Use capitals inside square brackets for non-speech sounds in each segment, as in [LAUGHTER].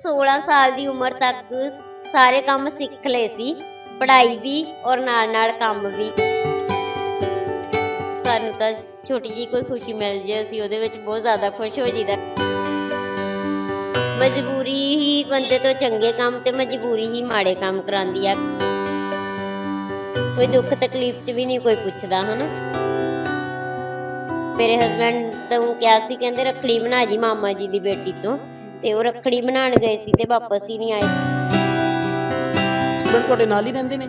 16 ਸਾਲ ਦੀ ਉਮਰ ਤੱਕ ਸਾਰੇ ਕੰਮ ਸਿੱਖ ਲਏ ਸੀ, ਪੜ੍ਹਾਈ ਵੀ ਔਰ ਨਾਲ ਨਾਲ ਕੰਮ ਵੀ। ਸਾਨੂੰ ਤਾਂ ਛੋਟੀ ਜੀ ਕੋਈ ਖੁਸ਼ੀ ਮਿਲ ਜੇ, ਅਸੀਂ ਉਹਦੇ ਵਿੱਚ ਬਹੁਤ ਜ਼ਿਆਦਾ ਖੁਸ਼ ਹੋ ਜੀਦਾ ਮਜਬੂਰੀ ਹੀ ਬੰਦੇ ਤੋਂ ਚੰਗੇ ਕੰਮ ਤੇ ਮਜਬੂਰੀ ਹੀ ਮਾੜੇ ਕੰਮ ਕਰਾਉਂਦੀ ਆ। ਕੋਈ ਦੁੱਖ ਤਕਲੀਫ 'ਚ ਵੀ ਨਹੀਂ ਕੋਈ ਪੁੱਛਦਾ, ਹਨਾ? ਮੇਰੇ ਹਸਬੰਡ ਤੋਂ ਕਿਹਾ ਸੀ, ਕਹਿੰਦੇ ਰੱਖੜੀ ਬਣਾ ਜੀ ਮਾਮਾ ਜੀ ਦੀ ਬੇਟੀ ਤੋਂ। ਤੇ ਉਹ ਰੱਖੜੀ ਬਣਾਉਣ ਗਏ ਸੀ ਤੇ ਵਾਪਸ ਹੀ ਨਹੀਂ ਆਏ। ਹਸਬੈਂਡ ਤੁਹਾਡੇ ਨਾਲ ਹੀ ਰਹਿੰਦੇ ਨੇ?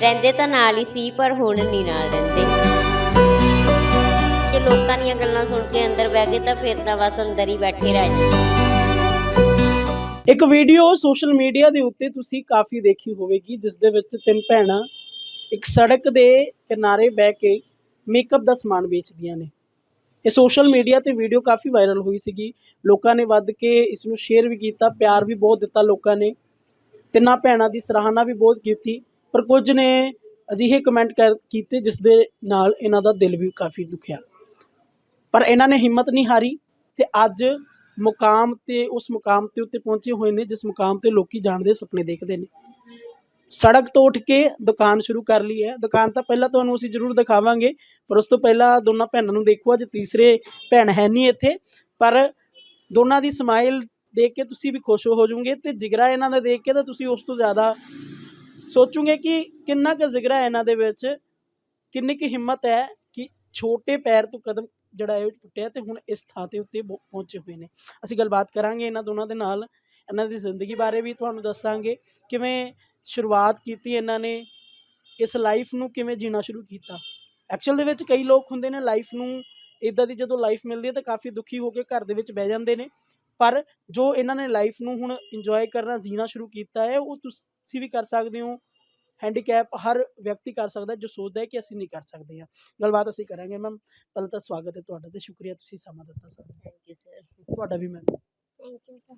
ਰਹਿੰਦੇ ਤਾਂ ਨਾਲ ਹੀ ਸੀ ਪਰ ਹੁਣ ਨਹੀਂ ਨਾਲ ਰਹਿੰਦੇ। ਜੇ ਲੋਕਾਂ ਦੀਆਂ ਗੱਲਾਂ ਸੁਣ ਕੇ ਅੰਦਰ ਬਹਿ ਗਏ ਤਾਂ ਫਿਰ ਤਾਂ ਬਸ ਅੰਦਰ ਹੀ ਬੈਠੇ ਰਹਿ ਜਾਂਦੇ ਇੱਕ ਵੀਡੀਓ ਸੋਸ਼ਲ ਮੀਡੀਆ ਦੇ ਉੱਤੇ ਤੁਸੀਂ ਕਾਫੀ ਦੇਖੀ ਹੋਵੇਗੀ ਜਿਸ ਦੇ ਵਿੱਚ ਤਿੰਨ ਭੈਣਾਂ ਇੱਕ ਸੜਕ ਦੇ ਕਿਨਾਰੇ ਬਹਿ ਕੇ ਮੇਕਅਪ ਦਾ ਸਮਾਨ ਵੇਚਦੀਆਂ ਨੇ। ਇਹ ਸੋਸ਼ਲ ਮੀਡੀਆ ਤੇ ਵੀਡੀਓ ਕਾਫੀ ਵਾਇਰਲ ਹੋਈ ਸੀਗੀ। ਲੋਕਾਂ ਨੇ ਵੱਧ ਕੇ ਇਸ ਨੂੰ ਸ਼ੇਅਰ ਵੀ ਕੀਤਾ, ਪਿਆਰ ਵੀ ਬਹੁਤ ਦਿੱਤਾ ਲੋਕਾਂ ਨੇ ਤਿੰਨਾਂ ਭੈਣਾਂ ਦੀ ਸਰਾਹਨਾ ਵੀ ਬਹੁਤ ਕੀਤੀ। ਪਰ ਕੁਝ ਨੇ ਅਜਿਹੇ ਕਮੈਂਟ ਕਰ ਕੀਤੇ ਜਿਸ ਦੇ ਨਾਲ ਇਹਨਾਂ ਦਾ ਦਿਲ ਵੀ ਕਾਫੀ ਦੁਖਿਆ। ਪਰ ਇਹਨਾਂ ਨੇ ਹਿੰਮਤ ਨਹੀਂ ਹਾਰੀ ਤੇ ਅੱਜ ਮੁਕਾਮ ਤੇ, ਉਸ ਮੁਕਾਮ ਤੇ ਉੱਤੇ ਪਹੁੰਚੇ ਹੋਏ ਨੇ, ਜਿਸ ਮੁਕਾਮ ਤੇ ਲੋਕੀ ਜਾਣ ਦੇ ਸੁਪਨੇ ਦੇਖਦੇ ਨੇ। ਸੜਕ ਤੋਂ ਉੱਠ ਕੇ ਦੁਕਾਨ ਸ਼ੁਰੂ ਕਰ ਲਈ ਹੈ। ਦੁਕਾਨ ਤਾਂ ਪਹਿਲਾਂ ਤੁਹਾਨੂੰ ਅਸੀਂ ਜ਼ਰੂਰ ਦਿਖਾਵਾਂਗੇ, ਪਰ ਉਸ ਤੋਂ ਪਹਿਲਾਂ ਦੋਨਾਂ ਭੈਣਾਂ ਨੂੰ ਦੇਖੋ, ਅੱਜ ਤੀਸਰੇ ਭੈਣ ਹੈ ਨਹੀਂ ਇੱਥੇ। ਪਰ ਦੋਨਾਂ ਦੀ ਸਮਾਈਲ ਦੇਖ ਕੇ ਤੁਸੀਂ ਵੀ ਖੁਸ਼ ਹੋ ਜਾਓਗੇ ਤੇ ਜਿਗਰਾ ਇਹਨਾਂ ਦਾ ਦੇਖ ਕੇ ਤਾਂ ਤੁਸੀਂ ਉਸ ਤੋਂ ਜ਼ਿਆਦਾ ਸੋਚੋਗੇ ਕਿ ਕਿੰਨਾ ਕੁ ਜਿਗਰਾ ਇਹਨਾਂ ਦੇ ਵਿੱਚ, ਕਿੰਨੀ ਕੁ ਹਿੰਮਤ ਹੈ ਕਿ ਛੋਟੇ ਪੈਰ ਤੋਂ ਕਦਮ ਜਿਹੜਾ ਹੈ ਉਹ ਪੁੱਟਿਆ ਤੇ ਹੁਣ ਇਸ ਥਾਂ ਤੇ ਉੱਤੇ ਪਹੁੰ- ਪਹੁੰਚੇ ਹੋਏ ਨੇ। ਅਸੀਂ ਗੱਲਬਾਤ ਕਰਾਂਗੇ ਇਹਨਾਂ ਦੋਨਾਂ ਦੇ ਨਾਲ। ਇਹਨਾਂ ਦੀ ਜ਼ਿੰਦਗੀ ਬਾਰੇ ਵੀ ਤੁਹਾਨੂੰ ਦੱਸਾਂਗੇ। ਕਿਵੇਂ ਸ਼ੁਰੂਆਤ ਕੀਤੀ ਇਹਨਾਂ ਨੇ ਇਸ ਲਾਈਫ ਨੂੰ ਕਿਵੇਂ ਜੀਣਾ ਸ਼ੁਰੂ ਕੀਤਾ? ਐਕਚੁਅਲ ਦੇ ਵਿੱਚ ਕਈ ਲੋਕ ਹੁੰਦੇ ਨੇ ਲਾਈਫ ਨੂੰ ਇਦਾਂ ਦੀ ਜਦੋਂ ਲਾਈਫ ਮਿਲਦੀ ਹੈ ਤਾਂ ਕਾਫੀ ਦੁਖੀ ਹੋ ਕੇ ਘਰ ਦੇ ਵਿੱਚ ਬਹਿ ਜਾਂਦੇ ਨੇ। ਪਰ ਜੋ ਇਹਨਾਂ ਨੇ ਲਾਈਫ ਨੂੰ ਹੁਣ ਇੰਜੋਏ ਕਰਨਾ ਜੀਣਾ ਸ਼ੁਰੂ ਕੀਤਾ ਹੈ ਉਹ ਤੁਸੀਂ ਵੀ ਕਰ ਸਕਦੇ ਹੋ। ਹੈਂਡੀਕੈਪ ਹਰ ਵਿਅਕਤੀ ਕਰ ਸਕਦਾ ਜੋ ਸੋਚਦਾ ਹੈ ਕਿ ਅਸੀਂ ਨਹੀਂ ਕਰ ਸਕਦੇ ਹਾਂ। ਗੱਲਬਾਤ ਅਸੀਂ ਕਰਾਂਗੇ ਮੈਮ ਪਹਿਲਾਂ ਤਾਂ ਸਵਾਗਤ ਹੈ ਤੁਹਾਡਾ ਤੇ ਸ਼ੁਕਰੀਆ ਤੁਸੀਂ ਸਮਾਂ ਦਿੱਤਾ ਸਰ ਥੈਂਕ ਯੂ ਸਰ ਤੁਹਾਡਾ ਵੀ ਮੈਮ ਥੈਂਕ ਯੂ ਸਰ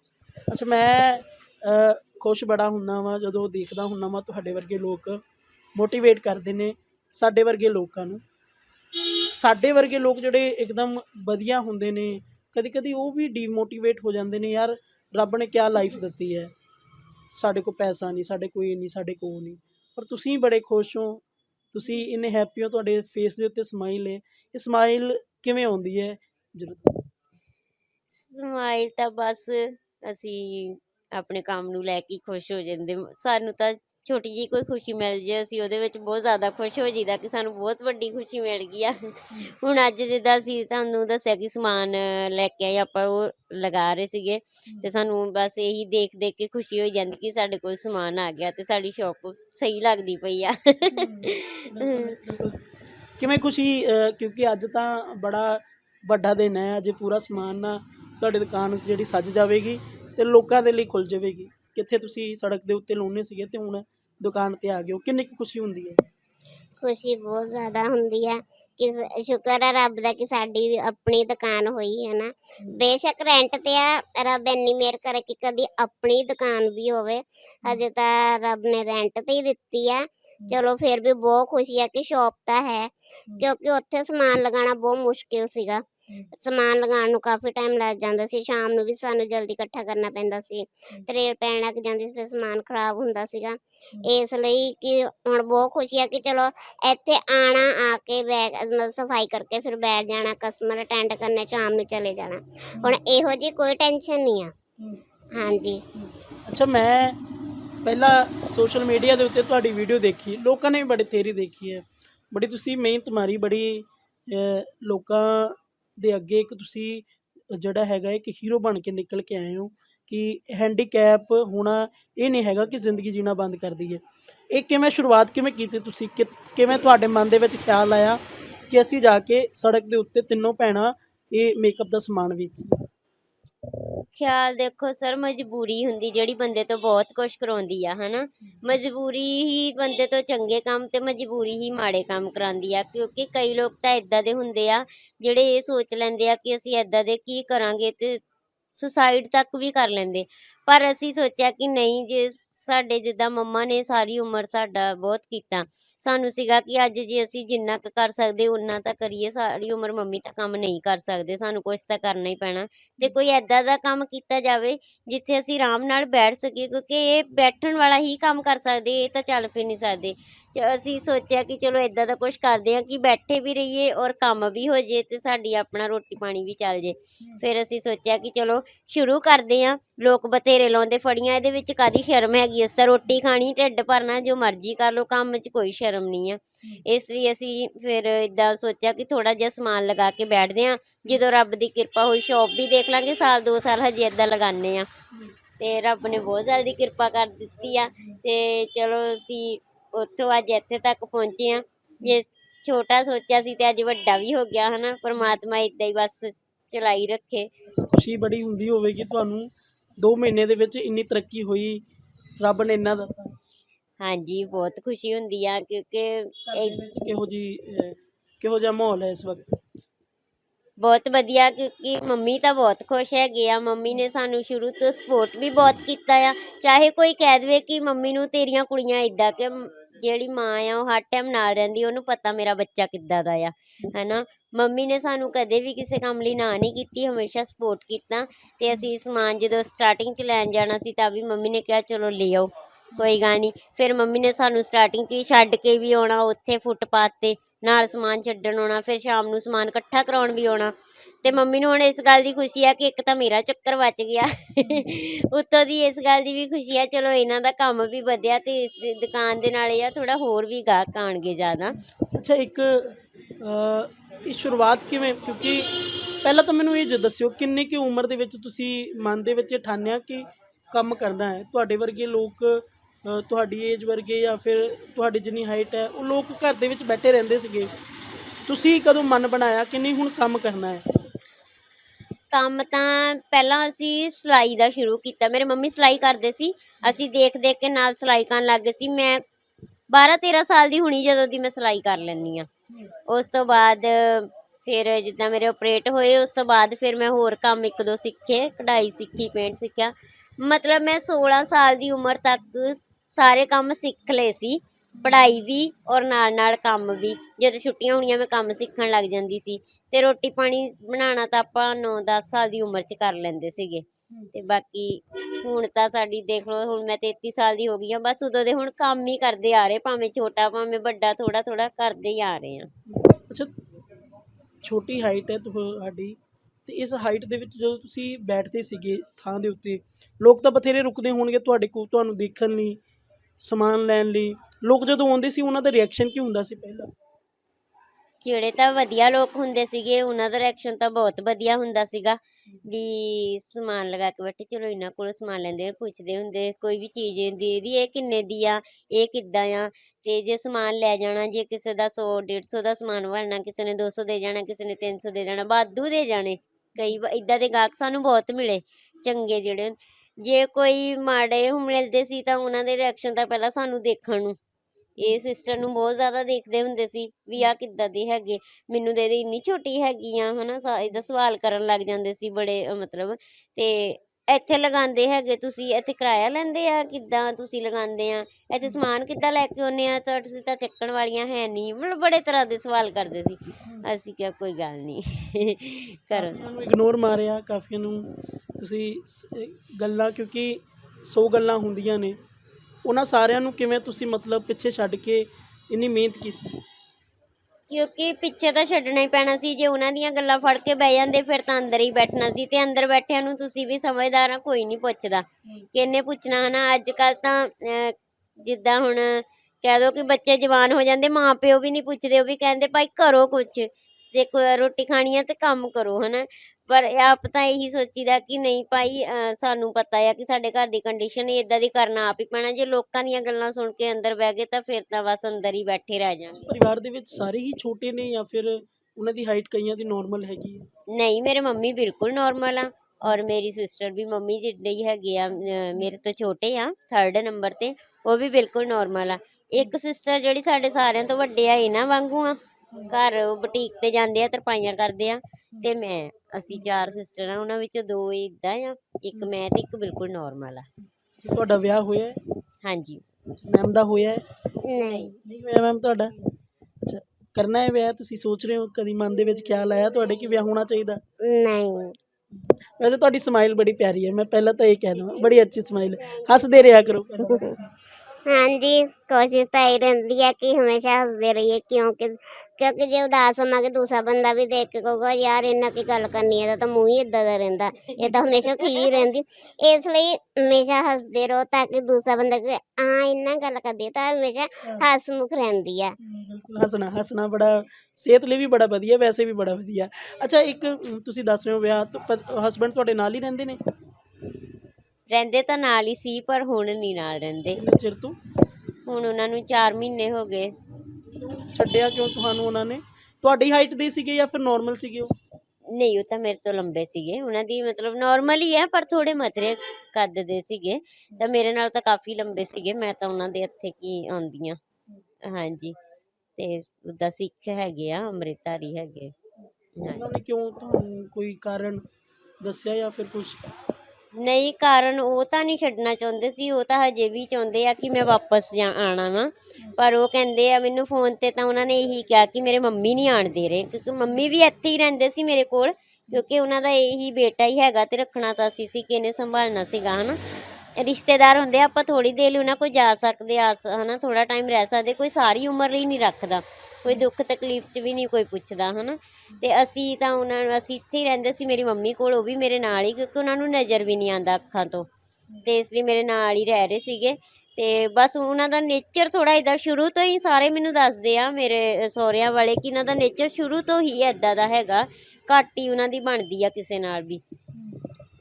ਅੱਛਾ ਮੈਂ ਅ, ਖੁਸ਼ ਬੜਾ ਹੁੰਦਾ ਵਾਂ ਜਦੋਂ ਦੇਖਦਾ ਹੁੰਦਾ ਵਾਂ ਤੁਹਾਡੇ ਵਰਗੇ ਲੋਕ ਮੋਟੀਵੇਟ ਕਰਦੇ ਨੇ ਸਾਡੇ ਵਰਗੇ ਲੋਕਾਂ ਨੂੰ। ਸਾਡੇ ਵਰਗੇ ਲੋਕ ਜਿਹੜੇ ਇੱਕਦਮ ਵਧੀਆ ਹੁੰਦੇ ਨੇ ਕਦੀ ਕਦੀ ਉਹ ਵੀ ਡੀਮੋਟੀਵੇਟ ਹੋ ਜਾਂਦੇ ਨੇ ਯਾਰ ਰੱਬ ਨੇ ਕਿਆ ਲਾਈਫ ਦਿੱਤੀ ਹੈ? ਸਾਡੇ ਕੋਲ ਪੈਸਾ ਨਹੀਂ ਸਾਡੇ ਕੋਈ ਨਹੀਂ ਸਾਡੇ ਕੋਲ ਨਹੀਂ। ਪਰ ਤੁਸੀਂ ਬੜੇ ਖੁਸ਼ ਹੋ ਤੁਸੀਂ ਇੰਨੇ ਹੈਪੀ ਹੋ ਤੁਹਾਡੇ ਫੇਸ ਦੇ ਉੱਤੇ ਸਮਾਈਲ ਹੈ ਇਹ ਸਮਾਈਲ ਕਿਵੇਂ ਆਉਂਦੀ ਹੈ? ਜ਼ਰੂਰ ਸਮਾਈਲ ਤਾਂ ਬਸ ਅਸੀਂ ਆਪਣੇ ਕੰਮ ਨੂੰ ਲੈ ਕੇ ਖੁਸ਼ ਹੋ ਜਾਂਦੇ ਸਾਨੂੰ ਤਾਂ ਛੋਟੀ ਜੀ ਕੋਈ ਖੁਸ਼ੀ ਮਿਲ ਜੇ ਅਸੀਂ ਉਹਦੇ ਵਿੱਚ ਬਹੁਤ ਜ਼ਿਆਦਾ ਖੁਸ਼ ਹੋ ਜੀਦਾ ਕਿ ਸਾਨੂੰ ਬਹੁਤ ਵੱਡੀ ਖੁਸ਼ੀ ਮਿਲ ਗਈ ਆ। ਹੁਣ ਅੱਜ ਜਿੱਦਾਂ ਅਸੀਂ ਤੁਹਾਨੂੰ ਦੱਸਿਆ ਕਿ ਸਮਾਨ ਲੈ ਕੇ ਆਏ ਆਪਾਂ ਉਹ ਲਗਾ ਰਹੇ ਸੀਗੇ ਤੇ ਸਾਨੂੰ ਬਸ ਇਹੀ ਦੇਖ ਦੇਖ ਕੇ ਖੁਸ਼ੀ ਹੋਈ ਜਾਂਦੀ ਕਿ ਸਾਡੇ ਕੋਲ ਸਮਾਨ ਆ ਗਿਆ ਤੇ ਸਾਡੀ ਸ਼ੌਪ ਸਹੀ ਲੱਗਦੀ ਪਈ ਆ। ਕਿਵੇਂ ਖੁਸ਼ੀ ਕਿਉਂਕਿ ਅੱਜ ਤਾਂ ਬੜਾ ਵੱਡਾ ਦਿਨ ਹੈ ਅੱਜ ਪੂਰਾ ਸਮਾਨ ਨਾ ਤੁਹਾਡੀ ਦੁਕਾਨ ਜਿਹੜੀ ਸੱਜ ਜਾਵੇਗੀ ਤੇ ਲੋਕਾਂ ਦੇ ਲਈ ਖੁੱਲ ਜਾਵੇਗੀ। ਕਿੱਥੇ ਤੁਸੀਂ ਸੜਕ ਦੇ ਉੱਤੇ ਲਾਉਣੇ ਸੀਗੇ ਤੇ ਹੁਣ ਦੁਕਾਨ ਤੇ ਆ ਗਏ ਹੋ ਕਿੰਨੀ ਕੁ ਖੁਸ਼ੀ ਹੁੰਦੀ ਹੈ? ਖੁਸ਼ੀ ਬਹੁਤ ਜ਼ਿਆਦਾ ਹੁੰਦੀ ਹੈ ਕਿ ਸ- ਸ਼ੁਕਰ ਹੈ ਰੱਬ ਦਾ ਕਿ ਸਾਡੀ ਵੀ ਆਪਣੀ ਦੁਕਾਨ ਹੋਈ ਹੈ ਨਾ। ਬੇਸ਼ੱਕ ਰੈਂਟ ਤੇ ਆ ਰੱਬ ਇੰਨੀ ਮਿਹਰ ਕਰੇ ਕਿ ਕਦੀ ਆਪਣੀ ਦੁਕਾਨ ਵੀ ਹੋਵੇ। ਹਜੇ ਤਾਂ ਰੱਬ ਨੇ ਰੈਂਟ ਤੇ ਹੀ ਦਿੱਤੀ ਆ। ਚਲੋ ਫਿਰ ਵੀ ਬਹੁਤ ਖੁਸ਼ੀ ਹੈ ਕਿ ਸ਼ੌਪ ਤਾਂ ਹੈ। ਕਿਉਂਕਿ ਉੱਥੇ ਸਮਾਨ ਲਗਾਉਣਾ ਬਹੁਤ ਮੁਸ਼ਕਿਲ ਸੀਗਾ। ਸਮਾਨ ਲਗਾਉਣ ਨੂੰ ਕਾਫੀ ਟਾਈਮ ਲੱਗ ਜਾਂਦਾ ਸੀ ਸ਼ਾਮ ਨੂੰ ਵੀ ਸਾਨੂੰ ਜਲਦੀ ਇਕੱਠਾ ਕਰਨਾ ਪੈਂਦਾ ਸੀ। ਤਰੇਲ ਪੈਣ ਲੱਗ ਜਾਂਦੀ ਸੀ ਫਿਰ ਸਮਾਨ ਖਰਾਬ ਹੁੰਦਾ ਸੀਗਾ। ਇਸ ਲਈ ਕਿ ਹੁਣ ਬਹੁਤ ਖੁਸ਼ੀ ਹੈ ਕਿ ਚਲੋ ਇੱਥੇ ਆਣਾ ਆ ਕੇ ਬੈਗ ਮਤਲਬ ਸਫ਼ਾਈ ਕਰਕੇ ਫਿਰ ਬੈਠ ਜਾਣਾ ਕਸਟਮਰ ਅਟੈਂਡ ਕਰਨੇ ਸ਼ਾਮ ਨੂੰ ਚਲੇ ਜਾਣਾ। ਹੁਣ ਇਹੋ ਜੀ ਕੋਈ ਟੈਨਸ਼ਨ ਨਹੀਂ ਆ। ਹਾਂਜੀ। ਅੱਛਾ ਮੈਂ ਪਹਿਲਾਂ ਸੋਸ਼ਲ ਮੀਡੀਆ ਦੇ ਉੱਤੇ ਤੁਹਾਡੀ ਵੀਡੀਓ ਦੇਖੀ। ਲੋਕਾਂ ਨੇ ਵੀ ਬੜੀ ਤੇਰੀ ਦੇਖੀ ਹੈ। ਬੜੀ ਤੁਸੀਂ ਮਿਹਨਤ ਮਾਰੀ ਬੜੀ ਅਹ, ਲੋਕਾਂ ਦੇ ਅੱਗੇ ਇੱਕ ਤੁਸੀਂ ਜਿਹੜਾ ਹੈਗਾ ਇੱਕ ਹੀਰੋ ਬਣ ਕੇ ਨਿਕਲ ਕੇ ਆਏ ਹੋ ਕਿ ਹੈਂਡੀਕੈਪ ਹੋਣਾ ਇਹ ਨਹੀਂ ਹੈਗਾ ਕਿ ਜ਼ਿੰਦਗੀ ਜੀਣਾ ਬੰਦ ਕਰ ਦਈਏ। ਇਹ ਕਿਵੇਂ ਸ਼ੁਰੂਆਤ ਕਿਵੇਂ ਕੀਤੀ ਤੁਸੀਂ? ਕਿ ਕਿਵੇਂ ਤੁਹਾਡੇ ਮਨ ਦੇ ਵਿੱਚ ਖਿਆਲ ਆਇਆ ਕਿ ਅਸੀਂ ਜਾ ਕੇ ਸੜਕ ਦੇ ਉੱਤੇ ਤਿੰਨੋਂ ਭੈਣਾਂ ਇਹ ਮੇਕਅਪ ਦਾ ਸਮਾਨ ਵੇਚੀਏ ਖਿਆਲ ਦੇਖੋ ਸਰ ਮਜਬੂਰੀ ਹੁੰਦੀ ਜਿਹੜੀ ਬੰਦੇ ਤੋਂ ਬਹੁਤ ਕੁਝ ਕਰਾਉਂਦੀ ਆ ਹਨਾ? ਮਜਬੂਰੀ ਹੀ ਬੰਦੇ ਤੋਂ ਚੰਗੇ ਕੰਮ ਤੇ ਮਜਬੂਰੀ ਹੀ ਮਾੜੇ ਕੰਮ ਕਰਾਉਂਦੀ ਆ ਕਿਉਂਕਿ ਕਈ ਲੋਕ ਤਾਂ ਇਦਾਂ ਦੇ ਹੁੰਦੇ ਆ ਜਿਹੜੇ ਇਹ ਸੋਚ ਲੈਂਦੇ ਆ ਕਿ ਅਸੀਂ ਇਦਾਂ ਦੇ ਕੀ ਕਰਾਂਗੇ ਤੇ ਸੁਸਾਈਡ ਤੱਕ ਵੀ ਕਰ ਲੈਂਦੇ। ਪਰ ਅਸੀਂ ਸੋਚਿਆ ਕਿ ਨਹੀਂ ਜੇ ਸਾਡੇ ਜਿੱਦਾਂ ਮੰਮਾ ਨੇ ਸਾਰੀ ਉਮਰ ਸਾਡਾ ਬਹੁਤ ਕੀਤਾ। ਸਾਨੂੰ ਸੀਗਾ ਕਿ ਅੱਜ ਜੇ ਅਸੀਂ ਜਿੰਨਾ ਕੁ ਕਰ ਸਕਦੇ ਉਨਾ ਤਾਂ ਕਰੀਏ। ਸਾਰੀ ਉਮਰ ਮੰਮੀ ਤਾਂ ਕੰਮ ਨਹੀਂ ਕਰ ਸਕਦੇ। ਸਾਨੂੰ ਕੁਛ ਤਾਂ ਕਰਨਾ ਹੀ ਪੈਣਾ। ਤੇ ਕੋਈ ਐਦਾਂ ਦਾ ਕੰਮ ਕੀਤਾ ਜਾਵੇ ਜਿੱਥੇ ਅਸੀਂ ਆਰਾਮ ਨਾਲ ਬੈਠ ਸਕੀਏ ਕਿਉਂਕਿ ਇਹ ਬੈਠਣ ਵਾਲਾ ਹੀ ਕੰਮ ਕਰ ਸਕਦੇ ਇਹ ਤਾਂ ਚੱਲ ਫਿਰ ਨਹੀਂ ਸਕਦੇ। ਅਸੀਂ ਸੋਚਿਆ ਕਿ ਚਲੋ ਇਦਾਂ ਦਾ ਕੁਝ ਕਰਦੇ ਹਾਂ ਕਿ ਬੈਠੇ ਵੀ ਰਹੀਏ ਔਰ ਕੰਮ ਵੀ ਹੋ ਜੇ ਤੇ ਸਾਡੀ ਆਪਣਾ ਰੋਟੀ ਪਾਣੀ ਵੀ ਚੱਲ ਜੇ। ਫਿਰ ਅਸੀਂ ਸੋਚਿਆ ਕਿ ਚਲੋ ਸ਼ੁਰੂ ਕਰਦੇ ਹਾਂ। ਲੋਕ ਬਥੇਰੇ ਲਾਉਂਦੇ ਫੜੀਆਂ ਇਹਦੇ ਵਿੱਚ ਕਾਦੀ ਸ਼ਰਮ ਹੈਗੀ? ਇਸ ਤਾਂ ਰੋਟੀ ਖਾਣੀ ਢਿੱਡ ਭਰਨਾ ਜੋ ਮਰਜ਼ੀ ਕਰ ਲਓ ਕੰਮ 'ਚ ਕੋਈ ਸ਼ਰਮ ਨਹੀਂ ਆ। ਇਸ ਲਈ ਅਸੀਂ ਫਿਰ ਇਦਾਂ ਸੋਚਿਆ ਕਿ ਥੋੜਾ ਜਿਹਾ ਸਮਾਨ ਲਗਾ ਕੇ ਬੈਠਦੇ ਹਾਂ। ਜਦੋਂ ਰੱਬ ਦੀ ਕਿਰਪਾ ਹੋਈ ਸ਼ੌਪ ਵੀ ਦੇਖ ਲਾਂਗੇ ਸਾਲ ਦੋ ਸਾਲ ਹਜੇ ਇਦਾਂ ਲਗਾਉਂਦੇ ਆ ਤੇ ਰੱਬ ਨੇ ਬਹੁਤ ਜ਼ਿਆਦਾ ਕਿਰਪਾ ਕਰ ਦਿੱਤੀ ਆ। ਤੇ ਚਲੋ ਅਸੀਂ ਉੱਥੋਂ ਅੱਜ ਇੱਥੇ ਤੱਕ ਪਹੁੰਚੇ ਆ ਜੇ ਛੋਟਾ ਸੋਚਿਆ ਸੀ ਤੇ ਅੱਜ ਵੱਡਾ ਵੀ ਹੋ ਗਿਆ ਹਨਾ। ਪਰਮਾਤਮਾ ਇਦਾਂ ਹੀ ਬਸ ਚਲਾਈ ਰੱਖੇ। ਖੁਸ਼ੀ ਬੜੀ ਹੁੰਦੀ ਹੋਵੇਗੀ ਤੁਹਾਨੂੰ। 2 ਮਹੀਨੇ ਦੇ ਵਿੱਚ ਇੰਨੀ ਤਰੱਕੀ ਹੋਈ ਰੱਬ ਨੇ ਇੰਨਾ ਦਿੱਤਾ। ਹਾਂਜੀ ਬਹੁਤ ਖੁਸ਼ੀ ਹੁੰਦੀ ਆ ਕਿਉਂਕਿ ਇਹ ਕਿਹੋ ਜੀ ਕਿਹੋ ਜਿਹਾ ਮਾਹੌਲ ਹੈ ਇਸ ਵਕਤ? ਬਹੁਤ ਵਧੀਆ ਕਿਉਂਕਿ ਮੰਮੀ ਤਾਂ ਬਹੁਤ ਖੁਸ਼ ਹੈਗੇ ਆ। ਮੰਮੀ ਨੇ ਸਾਨੂੰ ਸ਼ੁਰੂ ਤੋਂ ਸਪੋਰਟ ਵੀ ਬਹੁਤ ਕੀਤਾ ਆ। ਚਾਹੇ ਕੋਈ ਕਹਿ ਦੇਵੇ ਕਿ ਮੰਮੀ ਨੂੰ ਤੇਰੀਆਂ ਕੁੜੀਆਂ ਇਦਾਂ ਕਿ ਮ- ਜਿਹੜੀ ਮਾਂ ਆ, ਉਹ ਹਰ ਟਾਈਮ ਨਾਲ ਰਹਿੰਦੀ, ਉਹਨੂੰ ਪਤਾ ਮੇਰਾ ਬੱਚਾ ਕਿੱਦਾਂ ਦਾ ਆ, ਹੈਨਾ? ਮੰਮੀ ਨੇ ਸਾਨੂੰ ਕਦੇ ਵੀ ਕਿਸੇ ਕੰਮ ਲਈ ਨਾ ਨਹੀਂ ਕੀਤੀ, ਹਮੇਸ਼ਾ ਸਪੋਰਟ ਕੀਤਾ ਤੇ ਅਸੀਂ ਸਮਾਨ ਜਦੋਂ ਸਟਾਰਟਿੰਗ 'ਚ ਲੈਣ ਜਾਣਾ ਸੀ, ਤਾਂ ਵੀ ਮੰਮੀ ਨੇ ਕਿਹਾ, ਚਲੋ ਲੈ ਆਓ, ਕੋਈ ਗੱਲ ਨਹੀਂ। ਫਿਰ ਮੰਮੀ ਨੇ ਸਾਨੂੰ ਸਟਾਰਟਿੰਗ 'ਚ ਹੀ ਛੱਡ ਕੇ ਵੀ ਆਉਣਾ, ਉੱਥੇ ਫੁੱਟਪਾਥ ਤੇ ਨਾਲ ਸਮਾਨ ਛੱਡਣ ਆਉਣਾ, ਫਿਰ ਸ਼ਾਮ ਨੂੰ ਸਮਾਨ ਇਕੱਠਾ ਕਰਾਉਣ ਵੀ ਆਉਣਾ। ਤੇ ਮੰਮੀ ਨੂੰ ਹੁਣ ਇਸ ਗੱਲ ਦੀ ਖੁਸ਼ੀ ਆ ਕਿ ਇੱਕ ਤਾਂ ਮੇਰਾ ਚੱਕਰ ਬਚ ਗਿਆ। ਉੱਤੋਂ ਦੀ ਇਸ ਗੱਲ ਦੀ ਵੀ ਖੁਸ਼ੀ ਆ, ਚਲੋ ਇਹਨਾਂ ਦਾ ਕੰਮ ਵੀ ਵਧਿਆ ਤੇ ਇਸ ਦੀ ਦੁਕਾਨ ਦੇ ਨਾਲ ਇਹ ਆ ਥੋੜਾ ਹੋਰ ਵੀ ਗਾਹਕ ਆਣਗੇ ਜ਼ਿਆਦਾ। ਅੱਛਾ, ਇੱਕ ਇਹ ਸ਼ੁਰੂਆਤ ਕਿਵੇਂ? ਕਿਉਂਕਿ ਪਹਿਲਾਂ ਤਾਂ ਮੈਨੂੰ ਇਹ ਦੱਸਿਓ ਕਿੰਨੀ ਕੁ ਉਮਰ ਦੇ ਵਿੱਚ ਤੁਸੀਂ ਮਨ ਦੇ ਵਿੱਚ ਠਾਨਿਆ ਕਿ ਕੰਮ ਕਰਨਾ ਹੈ? ਤੁਹਾਡੇ ਵਰਗੇ ਲੋਕ ਤੁਹਾਡੀ ਏਜ ਵਰਗੇ ਜਾਂ ਫਿਰ ਤੁਹਾਡੀ ਜਿੰਨੀ ਹਾਈਟ ਹੈ, ਉਹ ਲੋਕ ਘਰ ਦੇ ਵਿੱਚ ਬੈਠੇ ਰਹਿੰਦੇ ਸੀਗੇ। ਤੁਸੀਂ ਕਦੋਂ ਮਨ ਬਣਾਇਆ ਕਿ ਨਹੀਂ, ਹੁਣ ਕੰਮ ਕਰਨਾ ਹੈ? ਕੰਮ ਤਾਂ ਪਹਿਲਾਂ ਅਸੀਂ ਸਿਲਾਈ ਦਾ ਸ਼ੁਰੂ ਕੀਤਾ। ਮੇਰੇ ਮੰਮੀ ਸਿਲਾਈ ਕਰਦੇ ਸੀ। ਅਸੀਂ ਦੇਖ ਦੇਖ ਕੇ ਨਾਲ ਸਿਲਾਈ ਕਰਨ ਲੱਗ ਗਏ ਸੀ। ਮੈਂ 12 13 ਸਾਲ ਦੀ ਹੁਣੀ ਜਦੋਂ ਦੀ ਮੈਂ ਸਿਲਾਈ ਕਰ ਲੈਂਦੀ ਆ ਉਸ ਤੋਂ ਬਾਅਦ ਫਿਰ ਜਿੱਦਾਂ ਮੇਰੇ ਆਪਰੇਟ ਹੋਏ, ਉਸ ਤੋਂ ਬਾਅਦ ਫਿਰ ਮੈਂ ਹੋਰ ਕੰਮ ਇੱਕ ਦੋ ਸਿੱਖੇ। ਕਢਾਈ ਸਿੱਖੀ, ਪੇਂਟ ਸਿੱਖਿਆ। ਮਤਲਬ ਮੈਂ 16 ਸਾਲ ਦੀ ਉਮਰ ਤੱਕ ਸਾਰੇ ਕੰਮ ਸਿੱਖ ਲਏ ਸੀ। ਪੜ੍ਹਾਈ ਵੀ ਔਰ ਨਾਲ ਨਾਲ ਕੰਮ ਵੀ। ਜਦੋਂ ਛੁੱਟੀਆਂ ਹੋਣੀਆਂ, ਮੈਂ ਕੰਮ ਸਿੱਖਣ ਲੱਗ ਜਾਂਦੀ ਸੀ। ਤੇ ਰੋਟੀ ਪਾਣੀ ਬਣਾਉਣਾ ਤਾਂ ਆਪਾਂ 9-10 ਸਾਲ ਦੀ ਉਮਰ 'ਚ ਕਰ ਲੈਂਦੇ ਸੀਗੇ। ਤੇ ਬਾਕੀ ਹੁਣ ਤਾਂ ਸਾਡੀ ਦੇਖ ਲਓ, ਹੁਣ ਮੈਂ 33 ਸਾਲ ਦੀ ਹੋ ਗਈ ਹਾਂ। ਬਸ ਉਦੋਂ ਦੇ ਹੁਣ ਕੰਮ ਹੀ ਕਰਦੇ ਆ ਰਹੇ, ਭਾਵੇਂ ਛੋਟਾ, ਭਾਵੇਂ ਵੱਡਾ ਥੋੜਾ ਥੋੜਾ ਕਰਦੇ ਹੀ ਆ ਰਹੇ ਆ ਅੱਛਾ, ਛੋਟੀ ਹਾਈਟ ਹੈ ਤੁਹਾਡੀ ਤੇ ਇਸ ਹਾਈਟ ਦੇ ਵਿੱਚ ਜਦੋਂ ਤੁਸੀਂ ਬੈਠਦੇ ਸੀਗੇ ਥਾਂ ਦੇ ਉੱਤੇ, ਲੋਕ ਤਾਂ ਬਥੇਰੇ ਰੁਕਦੇ ਹੋਣਗੇ ਤੁਹਾਡੇ ਕੋਲ, ਤੁਹਾਨੂੰ ਦੇਖਣ ਲਈ। ਸਮਾਨ ਲੈਣ ਲਈ। ਲੋਕ ਜਦੋਂ ਆਉਂਦੇ ਸੀ, ਉਹਨਾਂ ਦਾ ਰਿਐਕਸ਼ਨ ਕੀ ਹੁੰਦਾ ਸੀ ਪਹਿਲਾਂ? ਜਿਹੜੇ ਤਾਂ ਵਧੀਆ ਲੋਕ ਹੁੰਦੇ ਸੀਗੇ, ਉਹਨਾਂ ਦਾ ਰਿਐਕਸ਼ਨ ਤਾਂ ਬਹੁਤ ਵਧੀਆ ਹੁੰਦਾ ਸੀਗਾ। ਵੀ ਸਮਾਨ ਲਗਾ ਕੇ ਬੈਠੇ, ਚਲੋ ਇਹਨਾਂ ਕੋਲੋਂ ਸਮਾਨ ਲੈਂਦੇ ਪੁੱਛਦੇ ਹੁੰਦੇ ਕੋਈ ਵੀ ਚੀਜ਼ ਦੀ ਦੀ ਇਹ ਕਿੰਨੇ ਦੀ ਆ, ਇਹ ਕਿੱਦਾਂ ਆ? ਤੇ ਜੇ ਸਮਾਨ ਲੈ ਜਾਣਾ, ਜੇ ਕਿਸੇ ਦਾ 100 150 ਦਾ ਸਮਾਨ ਬਣਨਾ, ਕਿਸੇ ਨੇ 200 ਦੇ ਜਾਣਾ, ਕਿਸੇ ਨੇ 300 ਦੇ ਜਾਣਾ, ਵਾਧੂ ਦੇ ਜਾਣੇ। ਕਈ ਵਾ- ਏਦਾਂ ਦੇ ਗਾਹਕ ਸਾਨੂੰ ਬਹੁਤ ਮਿਲੇ, ਚੰਗੇ ਜਿਹੜੇ ਜੇ ਕੋਈ ਮਾੜੇ ਹੁ ਮਿਲਦੇ ਸੀ ਤਾਂ ਉਹਨਾਂ ਦੇ ਰਿਐਕਸ਼ਨ ਤਾਂ ਪਹਿਲਾਂ ਸਾਨੂੰ ਦੇਖਣ ਨੂੰ। ਇਹ ਸਿਸਟਰ ਨੂੰ ਬਹੁਤ ਜ਼ਿਆਦਾ ਦੇਖਦੇ ਹੁੰਦੇ ਸੀ ਵੀ ਆ ਕਿੱਦਾਂ ਦੀ ਹੈਗੇ ਮੈਨੂੰ ਦੇ ਦੇ ਇੰਨੀ ਛੋਟੀ ਹੈਗੀ ਆ, ਹਨਾ, ਸਾ- ਸਵਾਲ ਕਰਨ ਲੱਗ ਜਾਂਦੇ ਸੀ ਬੜੇ, ਮਤਲਬ ਤੇ ਇੱਥੇ ਲਗਾਉਂਦੇ ਹੈਗੇ? ਤੁਸੀਂ ਇੱਥੇ ਕਿਰਾਇਆ ਲੈਂਦੇ ਆ? ਕਿੱਦਾਂ ਤੁਸੀਂ ਲਗਾਉਂਦੇ ਆ? ਇੱਥੇ ਸਮਾਨ ਕਿੱਦਾਂ ਲੈ ਕੇ ਆਉਂਦੇ ਆ? ਤਾਂ ਤੁਸੀਂ ਤਾਂ ਚੱਕਣ ਵਾਲੀਆਂ ਹੈ ਨਹੀਂ ਮਤਲਬ ਬੜੇ ਤਰ੍ਹਾਂ ਦੇ ਸਵਾਲ ਕਰਦੇ ਸੀ। ਅਸੀਂ ਕਿਹਾ ਕੋਈ ਗੱਲ ਨਹੀਂ ਕਰੋ ਇਗਨੋਰ ਮਾਰਿਆ ਕਾਫੀਆਂ ਨੂੰ। ਤੁਸੀਂ ਸ- ਗੱਲਾਂ ਕਿਉਂਕਿ 100 ਗੱਲਾਂ ਹੁੰਦੀਆਂ ਨੇ। ਉਹਨਾਂ ਸਾਰਿਆਂ ਨੂੰ ਕਿਵੇਂ ਤੁਸੀਂ ਮਤਲਬ ਪਿੱਛੇ ਛੱਡ ਕੇ ਇੰਨੀ ਮਿਹਨਤ ਕੀਤੀ? ਕਿਉਂਕਿ ਪਿੱਛੇ ਤਾਂ ਛੱਡਣਾ ਹੀ ਪੈਣਾ ਸੀ ਜੇ ਉਹਨਾਂ ਦੀਆਂ ਗੱਲਾਂ ਫੜ ਕੇ ਬਹਿ ਜਾਂਦੇ ਫਿਰ ਤਾਂ ਅੰਦਰ ਹੀ ਬੈਠਣਾ ਸੀ ਤੇ ਅੰਦਰ ਬੈਠਿਆਂ ਨੂੰ ਤੁਸੀਂ ਵੀ ਸਮਝਦਾਰ ਆ ਕੋਈ ਨਹੀਂ ਪੁੱਛਦਾ। ਕਿੰਨੇ ਪੁੱਛਣਾ ਹਨਾ ਅੱਜ ਕੱਲ ਤਾਂ ਅਹ, ਜਿੱਦਾਂ ਹੁਣ ਕਹਿ ਦੋ ਕਿ ਬੱਚੇ ਜਵਾਨ ਹੋ ਜਾਂਦੇ ਮਾਂ ਪਿਓ ਵੀ ਨਹੀਂ ਪੁੱਛਦੇ ਉਹ ਵੀ ਕਹਿੰਦੇ ਭਾਈ ਕਰੋ ਕੁਛ ਦੇਖੋ ਰੋਟੀ ਖਾਣੀ ਆ ਤੇ ਕੰਮ ਕਰੋ ਹਨਾ। ਪਰ ਆਪ ਤਾਂ ਇਹੀ ਸੋਚੀਦਾ ਕਿ ਨਹੀਂ ਭਾਈ ਸਾਨੂੰ ਪਤਾ ਆ ਕਿ ਸਾਡੇ ਘਰ ਦੀ ਕੰਡੀਸ਼ਨ ਇਦਾਂ ਦੀ ਕਰਨਾ ਆਪ ਹੀ ਪੈਣਾ। ਜੇ ਲੋਕਾਂ ਦੀਆਂ ਗੱਲਾਂ ਸੁਣ ਕੇ ਅੰਦਰ ਬਹਿ ਗਏ ਤਾਂ ਫਿਰ ਤਾਂ ਬਸ ਅੰਦਰ ਹੀ ਬੈਠੇ ਰਹਿ ਜਾਣਗੇ। ਪਰਿਵਾਰ ਦੇ ਵਿੱਚ ਸਾਰੇ ਹੀ ਛੋਟੇ ਨੇ ਜਾਂ ਫਿਰ ਉਹਨਾਂ ਦੀ ਹਾਈਟ ਕਈਆਂ ਦੀ ਨਾਰਮਲ ਹੈਗੀ ਹੈ? ਨਹੀਂ ਮੇਰੇ ਮੰਮੀ ਬਿਲਕੁਲ ਨਾਰਮਲ ਆ ਔਰ ਮੇਰੀ ਸਿਸਟਰ ਵੀ ਮੰਮੀ ਜਿੱਡੇ ਹੀ ਹੈਗੇ ਆ ਮੇਰੇ ਤੋਂ ਛੋਟੇ ਆ ਥਰਡ ਨੰਬਰ ਤੇ ਉਹ ਵੀ ਬਿਲਕੁਲ ਨਾਰਮਲ ਆ। ਇੱਕ ਸਿਸਟਰ ਜਿਹੜੀ ਸਾਡੇ ਸਾਰਿਆਂ ਤੋਂ ਵੱਡੇ ਆ ਇਹਨਾਂ ਵਾਂਗੂ ਆ। ਘਰ ਬੁਟੀਕ ਤੇ ਜਾਂਦੇ ਆ ਤਰਪਾਈਆਂ ਕਰਦੇ ਆ ਤੇ ਮੈਂ ਅਸੀਂ ਚਾਰ ਸਿਸਟਰ ਆ ਉਹਨਾਂ ਵਿੱਚੋਂ ਦੋ ਇਦਾਂ ਆ ਇੱਕ ਮੈਂ ਤੇ ਇੱਕ ਬਿਲਕੁਲ ਨਾਰਮਲ ਆ। ਤੁਹਾਡਾ ਵਿਆਹ ਹੋਇਆ ਹੈ? ਹਾਂਜੀ। ਮੈਮ ਦਾ ਹੋਇਆ ਹੈ? ਨਹੀਂ। ਨਹੀਂ ਹੋਇਆ ਮੈਮ ਤੁਹਾਡਾ? ਅੱਛਾ ਕਰਨਾ ਹੈ ਵਿਆਹ? ਤੁਸੀਂ ਸੋਚ ਰਹੇ ਹੋ ਕਦੀ ਮਨ ਦੇ ਵਿੱਚ ਖਿਆਲ ਆਇਆ ਤੁਹਾਡੇ ਕਿ ਵਿਆਹ ਹੋਣਾ ਚਾਹੀਦਾ? ਨਹੀਂ। ਵੈਸੇ ਤੁਹਾਡੀ ਸਮਾਈਲ ਬੜੀ ਪਿਆਰੀ ਹੈ ਮੈਂ ਪਹਿਲਾਂ ਤਾਂ ਇਹ ਕਹਿ ਦਵਾਂ ਬੜੀ ਅੱਛੀ ਸਮਾਈਲ ਹੱਸਦੇ ਰਿਹਾ ਕਰੋ। [LAUGHS] ਹਾਂਜੀ ਕੋਸ਼ਿਸ਼ ਤਾਂ ਇਹ ਰਹਿੰਦੀ ਹੈ ਕਿ ਹਮੇਸ਼ਾ ਹੱਸਦੇ ਰਹੀਏ ਕਿਉਂਕਿ ਕਿਉਂਕਿ ਜੇ ਉਦਾਸ ਹੋਵਾਂਗੇ ਦੂਸਰਾ ਬੰਦਾ ਵੀ ਦੇਖ ਕੇ ਕਹੂਗਾ ਯਾਰ ਇਹਨਾਂ ਕੀ ਗੱਲ ਕਰਨੀ ਹੈ ਤਾਂ ਮੂੰਹ ਹੀ ਇਦਾਂ ਦਾ ਰਹਿੰਦਾ ਇਹ ਤਾਂ ਹਮੇਸ਼ਾ ਖੀ ਰਹਿੰਦੀ। ਇਸ ਲਈ ਹਮੇਸ਼ਾ ਹੱਸਦੇ ਰਹੋ ਤਾਂ ਕਿ ਦੂਸਰਾ ਬੰਦਾ ਕਹੇ ਆ ਇਹਨਾਂ ਗੱਲ ਕਰਦੀ ਤਾਂ ਹਮੇਸ਼ਾ ਹੱਸਮੁਖ ਰਹਿੰਦੀ ਹੈ ਬਿਲਕੁਲ ਹੱਸਣਾ ਹੱਸਣਾ ਬੜਾ ਸਿਹਤ ਲਈ ਵੀ ਬੜਾ ਵਧੀਆ ਵੈਸੇ ਵੀ ਬੜਾ ਵਧੀਆ। ਅੱਛਾ ਇੱਕ ਤੁਸੀਂ ਦੱਸ ਰਹੇ ਹੋ ਵਿਆਹ ਤੋਂ ਹਸਬੰਡ ਤੁਹਾਡੇ ਨਾਲ ਹੀ ਰਹਿੰਦੇ ਨੇ? ਰਹਿੰਦੇ ਤਾਂ ਨਾਲ ਹੀ ਸੀ ਪਰ ਹੁਣ ਨਹੀਂ ਨਾਲ ਰਹਿੰਦੇ। ਕਿੰਨੇ ਚਿਰ ਤੋਂ? ਹੁਣ ਉਹਨਾਂ ਨੂੰ 4 ਮਹੀਨੇ ਹੋ ਗਏ। ਛੱਡਿਆ ਕਿਉਂ ਤੁਹਾਨੂੰ ਉਹਨਾਂ ਨੇ? ਤੁਹਾਡੀ ਹਾਈਟ ਦੇ ਸੀਗੇ ਜਾਂ ਫਿਰ ਨਾਰਮਲ ਸੀਗੇ ਉਹ? ਨਹੀਂ ਉਹ ਤਾਂ ਮੇਰੇ ਤੋਂ ਲੰਬੇ ਸੀਗੇ। ਉਹਨਾਂ ਦੀ ਮਤਲਬ ਨਾਰਮਲ ਹੀ ਹੈ ਪਰ ਥੋੜੇ ਮਥਰੇ ਕੱਦ ਦੇ ਸੀਗੇ। ਤਾਂ ਮੇਰੇ ਨਾਲ ਤਾਂ ਕਾਫੀ ਲੰਬੇ ਸੀਗੇ। ਮੈਂ ਤਾਂ ਉਹਨਾਂ ਦੇ ਹੱਥੇ ਕੀ ਆਉਂਦੀ ਆ ਹਾਂਜੀ। ਤੇ ਉਹਦਾ ਸਿੱਖ ਹੈਗੇ ਆ ਅੰਮ੍ਰਿਤਧਾਰੀ ਹੈਗੇ। ਉਹਨਾਂ ਨੇ ਕਿਉਂ ਤੁਹਾਨੂੰ ਕੋਈ ਕਾਰਨ ਦੱਸਿਆ ਜਾਂ ਫਿਰ ਕੁਝ ਨਹੀਂ, ਕਾਰਨ ਉਹ ਤਾਂ ਨਹੀਂ ਛੱਡਣਾ ਚਾਹੁੰਦੇ ਸੀ, ਉਹ ਤਾਂ ਹਜੇ ਵੀ ਚਾਹੁੰਦੇ ਆ ਕਿ ਮੈਂ ਵਾਪਸ ਜਾ ਆਣਾ ਵਾ। ਪਰ ਉਹ ਕਹਿੰਦੇ ਆ, ਮੈਨੂੰ ਫੋਨ ਤੇ ਤਾਂ ਉਹਨਾਂ ਨੇ ਇਹੀ ਕਿਹਾ ਕਿ ਮੇਰੇ ਮੰਮੀ ਨਹੀਂ ਆਣ ਦੇ ਰਹੇ, ਕਿਉਂਕਿ ਮੰਮੀ ਵੀ ਇੱਥੇ ਹੀ ਰਹਿੰਦੇ ਸੀ ਮੇਰੇ ਕੋਲ, ਕਿਉਂਕਿ ਉਹਨਾਂ ਦਾ ਇਹੀ ਬੇਟਾ ਹੀ ਹੈਗਾ ਤੇ ਰੱਖਣਾ ਤਾਂ ਅਸੀਂ ਸੀ ਕਿ ਇਹਨੇ ਸੰਭਾਲਣਾ ਸੀਗਾ, ਹਨਾ। ਰਿਸ਼ਤੇਦਾਰ ਹੁੰਦੇ ਆਪਾਂ ਥੋੜੀ ਦੇਰ ਲਈ ਉਹਨਾਂ ਕੋਲ ਜਾ ਸਕਦੇ ਆ ਸ- ਹਨਾ ਥੋੜਾ ਟਾਈਮ ਰਹਿ ਸਕਦੇ, ਕੋਈ ਸਾਰੀ ਉਮਰ ਲਈ ਨਹੀਂ ਰੱਖਦਾ, ਕੋਈ ਦੁੱਖ ਤਕਲੀਫ 'ਚ ਵੀ ਨਹੀਂ ਕੋਈ ਪੁੱਛਦਾ, ਹਨਾ। ਅਤੇ ਅਸੀਂ ਤਾਂ ਉਹਨਾਂ ਨੂੰ, ਅਸੀਂ ਇੱਥੇ ਹੀ ਰਹਿੰਦੇ ਸੀ, ਮੇਰੀ ਮੰਮੀ ਕੋਲ, ਉਹ ਵੀ ਮੇਰੇ ਨਾਲ ਹੀ, ਕਿਉਂਕਿ ਉਹਨਾਂ ਨੂੰ ਨਜ਼ਰ ਵੀ ਨਹੀਂ ਆਉਂਦਾ ਅੱਖਾਂ ਤੋਂ। ਅਤੇ ਇਸ ਲਈ ਮੇਰੇ ਨਾਲ ਹੀ ਰਹਿ ਰਹੇ ਸੀਗੇ। ਅਤੇ ਬਸ ਉਹਨਾਂ ਦਾ ਨੇਚਰ ਥੋੜ੍ਹਾ ਇੱਦਾਂ ਸ਼ੁਰੂ ਤੋਂ ਹੀ ਸਾਰੇ ਮੈਨੂੰ ਦੱਸਦੇ ਆ, ਮੇਰੇ ਸਹੁਰਿਆਂ ਵਾਲੇ, ਕਿ ਇਹਨਾਂ ਦਾ ਨੇਚਰ ਸ਼ੁਰੂ ਤੋਂ ਹੀ ਇੱਦਾਂ ਦਾ ਹੈਗਾ। ਘੱਟ ਹੀ ਉਹਨਾਂ ਦੀ ਬਣਦੀ ਆ ਕਿਸੇ ਨਾਲ ਵੀ।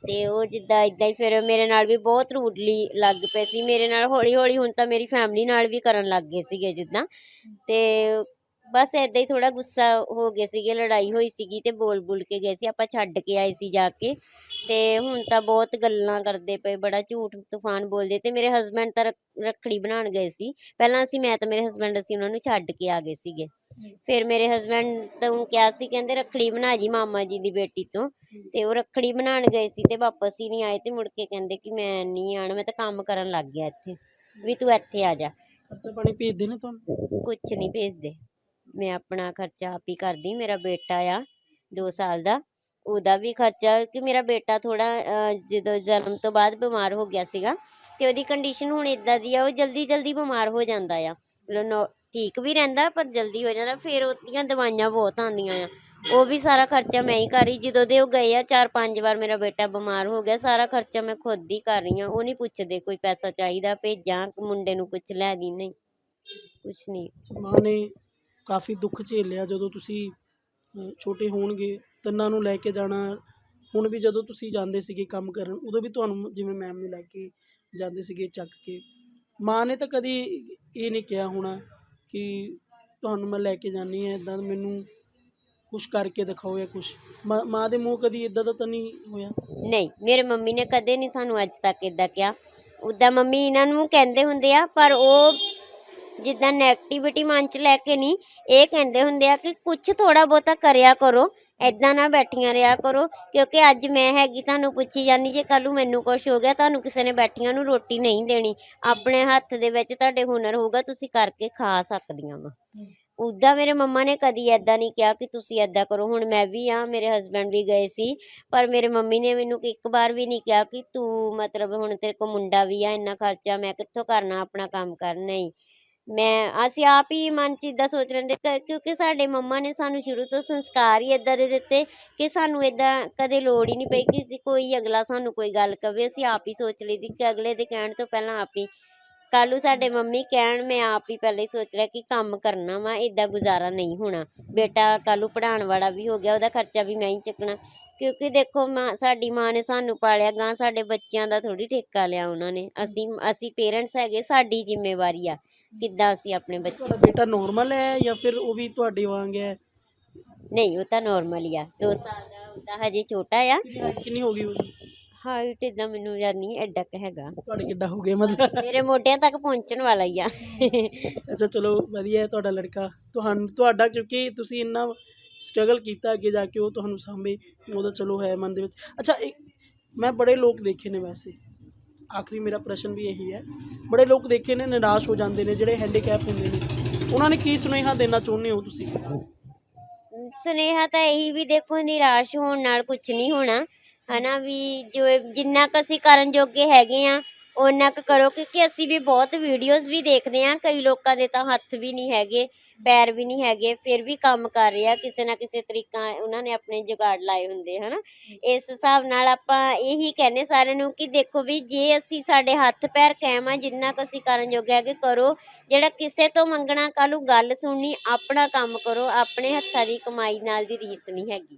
ਅਤੇ ਉਹ ਜਿੱਦਾਂ ਇੱਦਾਂ ਹੀ ਫਿਰ ਮੇਰੇ ਨਾਲ ਵੀ ਬਹੁਤ ਰੂਡਲੀ ਲੱਗ ਪਏ ਸੀ। ਮੇਰੇ ਨਾਲ ਹੌਲੀ ਹੌਲੀ ਹੁਣ ਤਾਂ ਮੇਰੀ ਫੈਮਿਲੀ ਨਾਲ ਵੀ ਕਰਨ ਲੱਗ ਗਏ ਸੀਗੇ ਜਿੱਦਾਂ। ਅਤੇ ਬਸ ਏਦਾਂ ਹੀ ਥੋੜਾ ਗੁੱਸਾ ਹੋ ਗਏ ਸੀਗੇ ਲੜਾਈ ਹੋਈ ਸੀਗੀ ਤੇ ਬੋਲ ਬੋਲ ਕੇ ਗਏ ਸੀ ਆਪਾਂ ਛੱਡ ਕੇ ਆਏ ਸੀ ਜਾ ਕੇ। ਤੇ ਹੁਣ ਤਾਂ ਬਹੁਤ ਗੱਲਾਂ ਕਰਦੇ ਪਏ ਬੜਾ ਝੂਠ ਤੂਫਾਨ ਬੋਲਦੇ ਤੇ ਮੇਰੇ ਹਸਬੰਡ ਤਾਂ ਰੱਖ- ਰੱਖੜੀ ਬਣਾਉਣ ਗਏ ਸੀ। ਪਹਿਲਾਂ ਅਸੀਂ ਮੈਂ ਤੇ ਮੇਰੇ ਹਸਬੰਡ ਅਸੀਂ ਉਹਨਾਂ ਨੂੰ ਛੱਡ ਕੇ ਆ ਗਏ ਸੀਗੇ। ਫਿਰ ਮੇਰੇ ਹਸਬੰਡ ਤੋਂ ਕਿਹਾ ਸੀ ਕਹਿੰਦੇ ਰੱਖੜੀ ਬਣਾ ਜੀ ਮਾਮਾ ਜੀ ਦੀ ਬੇਟੀ ਤੋਂ। ਤੇ ਉਹ ਰੱਖੜੀ ਬਣਾਉਣ ਗਏ ਸੀ ਤੇ ਵਾਪਸ ਹੀ ਨਹੀਂ ਆਏ ਤੇ ਮੁੜ ਕੇ ਕਹਿੰਦੇ ਕਿ ਮੈਂ ਨਹੀਂ ਆਣਾ ਮੈਂ ਤਾਂ ਕੰਮ ਕਰਨ ਲੱਗ ਗਿਆ ਇੱਥੇ। ਵੀ ਤੂੰ ਇੱਥੇ ਆ ਜਾ। ਖਰਚਾ ਪਾਣੀ ਭੇਜਦੇ ਨੇ ਤੁਹਾਨੂੰ? ਕੁਝ ਨਹੀਂ ਭੇਜਦੇ। ਮੈਂ ਆਪਣਾ ਖਰਚਾ ਆਪ ਹੀ ਕਰਦੀ, ਮੇਰਾ ਬੇਟਾ ਆ 2 ਸਾਲ ਦਾ, ਉਹਦਾ ਵੀ ਖਰਚਾ ਕਿ ਮੇਰਾ ਬੇਟਾ ਥੋੜਾ ਜਦੋਂ ਜਨਮ ਤੋਂ ਬਾਅਦ ਬਿਮਾਰ ਹੋ ਗਿਆ ਸੀਗਾ ਤੇ ਉਹਦੀ ਕੰਡੀਸ਼ਨ ਹੁਣ ਇਦਾਂ ਦੀ ਆ, ਉਹ ਜਲਦੀ ਜਲਦੀ ਬਿਮਾਰ ਹੋ ਜਾਂਦਾ ਆ। ਠੀਕ ਵੀ ਰਹਿੰਦਾ ਪਰ ਜਲਦੀ ਹੋ ਜਾਂਦਾ, ਫਿਰ ਉਹਦੀਆਂ ਦਵਾਈਆਂ ਬਹੁਤ ਆਉਂਦੀਆਂ ਆ। ਉਹ ਵੀ ਸਾਰਾ ਖਰਚਾ ਮੈਂ ਹੀ ਕਰ ਰਹੀ, ਜਦੋਂ ਦੇ ਉਹ ਗਏ ਆ, ਚਾਰ ਪੰਜ ਵਾਰ ਮੇਰਾ ਬੇਟਾ ਬਿਮਾਰ ਹੋ ਗਿਆ, ਸਾਰਾ ਖਰਚਾ ਮੈਂ ਖੁਦ ਹੀ ਕਰ ਰਹੀ ਆ ਉਹ ਨਹੀਂ ਪੁੱਛਦੇ ਕੋਈ ਪੈਸਾ ਚਾਹੀਦਾ, ਭੇਜਾਂ, ਮੁੰਡੇ ਨੂੰ ਕੁਝ ਲੈ ਦੀ ਨਹੀਂ, ਕੁਛ ਨਹੀਂ। ਮਾਂ ਨੇ ਕਾਫੀ ਦੁੱਖ ਝੇਲਿਆ ਜਦੋਂ ਤੁਸੀਂ ਛੋਟੇ ਹੋਣਗੇ, ਤਿੰਨਾਂ ਨੂੰ ਲੈ ਕੇ ਜਾਣਾ। ਹੁਣ ਵੀ ਜਦੋਂ ਤੁਸੀਂ ਜਾਂਦੇ ਸੀਗੇ ਕੰਮ ਕਰਨ, ਉਦੋਂ ਵੀ ਤੁਹਾਨੂੰ ਜਿਵੇਂ ਮੈਮ ਨੂੰ ਲੈ ਕੇ ਜਾਂਦੇ ਸੀਗੇ ਚੱਕ ਕੇ। ਮਾਂ ਨੇ ਤਾਂ ਕਦੀ ਇਹ ਨਹੀਂ ਕਿਹਾ ਹੋਣਾ ਕਿ ਤੁਹਾਨੂੰ ਮੈਂ ਲੈ ਕੇ ਜਾਨੀ ਹੈ ਇਦਾਂ ਮੈਨੂੰ ਕੁਛ ਕਰਕੇ ਦਿਖਾਓ ਜਾਂ ਕੁਛ। ਮਾਂ ਮਾਂ ਦੇ ਮੂੰਹ ਕਦੀ ਇਦਾਂ ਦਾ ਤਾਂ ਨਹੀਂ ਹੋਇਆ? ਨਹੀਂ, ਮੇਰੇ ਮੰਮੀ ਨੇ ਕਦੇ ਨਹੀਂ ਸਾਨੂੰ ਅੱਜ ਤੱਕ ਇਦਾਂ ਕਿਹਾ। ਉਦਾਂ ਮੰਮੀ ਇਹਨਾਂ ਨੂੰ ਕਹਿੰਦੇ ਹੁੰਦੇ ਆ, ਪਰ ਉਹ ਜਿੱਦਾਂ ਨੈਗੇਟਿਵਿਟੀ ਮਨ ਚ ਲੈ ਕੇ ਨਹੀਂ ਇਹ ਕਹਿੰਦੇ ਹੁੰਦੇ ਆ ਕਿ ਕੁਝ ਥੋੜਾ ਬਹੁਤਾ ਕਰਿਆ ਕਰੋ ਐਦਾਂ ਨਾ ਬੈਠੀਆਂ ਰਿਹਾ ਕਰੋ, ਕਿਉਂਕਿ ਅੱਜ ਮੈਂ ਹੈਗੀ ਤੁਹਾਨੂੰ ਪੁੱਛੀ ਜਾਨੀ ਜੇ ਕੱਲ ਨੂੰ ਮੈਨੂੰ ਕੁਝ ਹੋ ਗਿਆ, ਤੁਹਾਨੂੰ ਕਿਸੇ ਨੇ ਬੈਠੀਆਂ ਨੂੰ ਰੋਟੀ ਨਹੀਂ ਦੇਣੀ, ਆਪਣੇ ਹੱਥ ਦੇ ਵਿੱਚ ਤੁਹਾਡੇ ਹੁਨਰ ਹੋਊਗਾ, ਤੁਸੀਂ ਕਰਕੇ ਖਾ ਸਕਦੀਆਂ ਵਾ। ਉਦਾਂ ਮੇਰੇ ਮੰਮਾ ਨੇ ਕਦੀ ਐਦਾਂ ਨਹੀਂ ਕਿਹਾ ਕਿ ਤੁਸੀਂ ਐਦਾਂ ਕਰੋ, ਹੁਣ ਮੈਂ ਵੀ ਆ, ਮੇਰੇ ਹਸਬੰਡ ਵੀ ਗਏ ਸੀ, ਪਰ ਮੇਰੇ ਮੰਮੀ ਨੇ ਮੈਨੂੰ ਇੱਕ ਵਾਰ ਵੀ ਨਹੀਂ ਕਿਹਾ ਕਿ ਤੂੰ ਮਤਲਬ ਹੁਣ ਤੇਰੇ ਕੋ ਮੁੰਡਾ ਵੀ ਆ, ਇੰਨਾ ਖਰਚਾ ਮੈਂ ਕਿੱਥੋਂ ਕਰਨਾ, ਆਪਣਾ ਕੰਮ ਕਰ ਨਹੀਂ। ਮੈਂ, ਅਸੀਂ ਆਪ ਹੀ ਮਨ ਚ ਇਦਾਂ ਸੋਚ ਰਹੇ ਨੇ ਕਿਉਂਕਿ ਸਾਡੇ ਮੰਮਾ ਨੇ ਸਾਨੂੰ ਸ਼ੁਰੂ ਤੋਂ ਸੰਸਕਾਰ ਹੀ ਇਦਾਂ ਦੇ ਦਿੱਤੇ ਕਿ ਸਾਨੂੰ ਇਦਾਂ ਕਦੇ ਲੋੜ ਹੀ ਨਹੀਂ ਪਈ ਕਿ ਕੋਈ ਅਗਲਾ ਸਾਨੂੰ ਕੋਈ ਗੱਲ ਕਵੇ, ਅਸੀਂ ਆਪ ਹੀ ਸੋਚ ਲਈਦੀ ਕਿ ਅਗਲੇ ਦੇ ਕਹਿਣ ਤੋਂ ਪਹਿਲਾਂ ਆਪ ਹੀ। ਕੱਲ੍ਹ ਨੂੰ ਸਾਡੇ ਮੰਮੀ ਕਹਿਣ, ਮੈਂ ਆਪ ਹੀ ਪਹਿਲੇ ਸੋਚ ਲਿਆ ਕਿ ਕੰਮ ਕਰਨਾ ਵਾ ਇਦਾਂ ਗੁਜ਼ਾਰਾ ਨਹੀਂ ਹੋਣਾ। ਬੇਟਾ ਕੱਲ੍ਹ ਨੂੰ ਪੜ੍ਹਾਉਣ ਵਾਲਾ ਵੀ ਹੋ ਗਿਆ, ਉਹਦਾ ਖਰਚਾ ਵੀ ਮੈਂ ਹੀ ਚੱਕਣਾ। ਕਿਉਂਕਿ ਦੇਖੋ ਮਾਂ, ਸਾਡੀ ਮਾਂ ਨੇ ਸਾਨੂੰ ਪਾਲਿਆ ਗਾਂ ਸਾਡੇ ਬੱਚਿਆਂ ਦਾ ਥੋੜੀ ਠੇਕਾ ਲਿਆ ਉਹਨਾਂ ਨੇ। ਅਸੀਂ ਅਸੀਂ ਪੇਰੈਂਟਸ ਹੈਗੇ, ਸਾਡੀ ਜ਼ਿੰਮੇਵਾਰੀ ਆ। ਕਿੱਦਾਂ ਅਸੀਂ ਆਪਣੇ ਬੱਚੇ ਤੁਹਾਡਾ ਬੇਟਾ ਨਾਰਮਲ ਹੈ ਜਾਂ ਫਿਰ ਉਹ ਵੀ ਤੁਹਾਡੇ ਵਾਂਗ ਹੈ? ਨਹੀਂ ਉਹ ਤਾਂ ਨਾਰਮਲ ਹੀ ਆ। 2 ਸਾਲ ਦਾ ਉਹ ਤਾਂ ਹਜੇ ਛੋਟਾ ਆ। ਕਿੰਨੀ ਹੋ ਗਈ ਉਹਦੀ? ਹਾਈਟ ਇਦਾਂ ਮੈਨੂੰ ਯਾਦ ਨਹੀਂ ਐਡਾ ਕੁ ਹੈਗਾ। ਤੁਹਾਡੇ ਕਿੱਡਾ ਹੋ ਗਿਆ ਮਤਲਬ? ਮੇਰੇ ਮੋਢਿਆਂ ਤੱਕ ਪਹੁੰਚਣ ਵਾਲਾ ਹੀ ਆ। ਅੱਛਾ ਚਲੋ ਵਧੀਆ ਹੈ ਤੁਹਾਡਾ ਲੜਕਾ। ਤੁਹਾਨੂੰ ਤੁਹਾਡਾ ਕਿਉਂਕਿ ਤੁਸੀਂ ਇੰਨਾ ਸਟਰਗਲ ਕੀਤਾ ਅੱਗੇ ਜਾ ਕੇ ਉਹ ਤੁਹਾਨੂੰ ਸਾਂਭੇ। ਉਹਦਾ ਚਲੋ ਹੈ ਮਨ ਦੇ ਵਿੱਚ। ਅੱਛਾ ਇੱਕ ਮੈਂ ਬੜੇ ਲੋਕ ਦੇਖੇ ਨੇ ਵੈਸੇ। ਆਖਰੀ ਮੇਰਾ ਪ੍ਰਸ਼ਨ ਵੀ ਇਹੀ ਹੈ। ਬੜੇ ਲੋਕ ਦੇਖੇ ਨੇ, ਨਿਰਾਸ਼ ਹੋ ਜਾਂਦੇ ਨੇ, ਜਿਹੜੇ ਹੈਂਡੀਕੈਪ ਹੁੰਦੇ ਨੇ। ਉਹਨਾਂ ਨੇ ਕੀ ਸੁਨੇਹਾ ਦੇਣਾ ਚਾਹੁੰਦੇ ਹੋ ਤੁਸੀਂ? ਸੁਨੇਹਾ ਤਾਂ ਇਹੀ ਵੀ ਦੇਖੋ, ਨਿਰਾਸ਼ ਹੋਣ ਨਾਲ ਕੁਝ ਨਹੀਂ ਹੋਣਾ। ਹਨਾ ਵੀ ਜੋ ਜਿੰਨਾ ਕੁ ਅਸੀਂ ਕਰਨ ਜੋਗੇ ਹੈਗੇ ਆ ਓਨਾ ਕੁ ਕਰੋ, ਕਿਉਂਕਿ ਅਸੀਂ ਵੀ ਬਹੁਤ ਵੀਡੀਓਜ਼ ਵੀ ਦੇਖਦੇ ਆ ਕਈ ਲੋਕਾਂ ਦੇ ਤਾਂ ਹੱਥ ਵੀ ਨਹੀਂ ਹੈਗੇ, ਪੈਰ ਵੀ ਨਹੀਂ ਹੈਗੇ, ਫਿਰ ਵੀ ਕੰਮ ਕਰ ਰਹੇ, ਕਿਸੇ ਨਾ ਕਿਸੇ ਤਰੀਕਾ ਉਹਨਾਂ ਨੇ ਆਪਣੇ ਜੁਗਾੜ ਲਾਏ ਹੁੰਦੇ, ਹਨਾ? ਇਸ ਹਿਸਾਬ ਨਾਲ ਆਪਾਂ ਇਹੀ ਕਹਿੰਦੇ ਸਾਰਿਆਂ ਨੂੰ ਕਿ ਦੇਖੋ ਵੀ ਜੇ ਅਸੀਂ ਸਾਡੇ ਹੱਥ ਪੈਰ ਕਾਇਮ ਆ, ਜਿੰਨਾ ਕੁ ਅਸੀਂ ਕਰਨ ਜੋਗੇ ਹੈਗੇ, ਕਰੋ। ਜਿਹੜਾ ਕਿਸੇ ਤੋਂ ਮੰਗਣਾ, ਕੱਲ੍ਹ ਗੱਲ ਸੁਣਨੀ, ਆਪਣਾ ਕੰਮ ਕਰੋ। ਆਪਣੇ ਹੱਥਾਂ ਦੀ ਕਮਾਈ ਨਾਲ ਦੀ ਰੀਸ ਨਹੀਂ ਹੈਗੀ।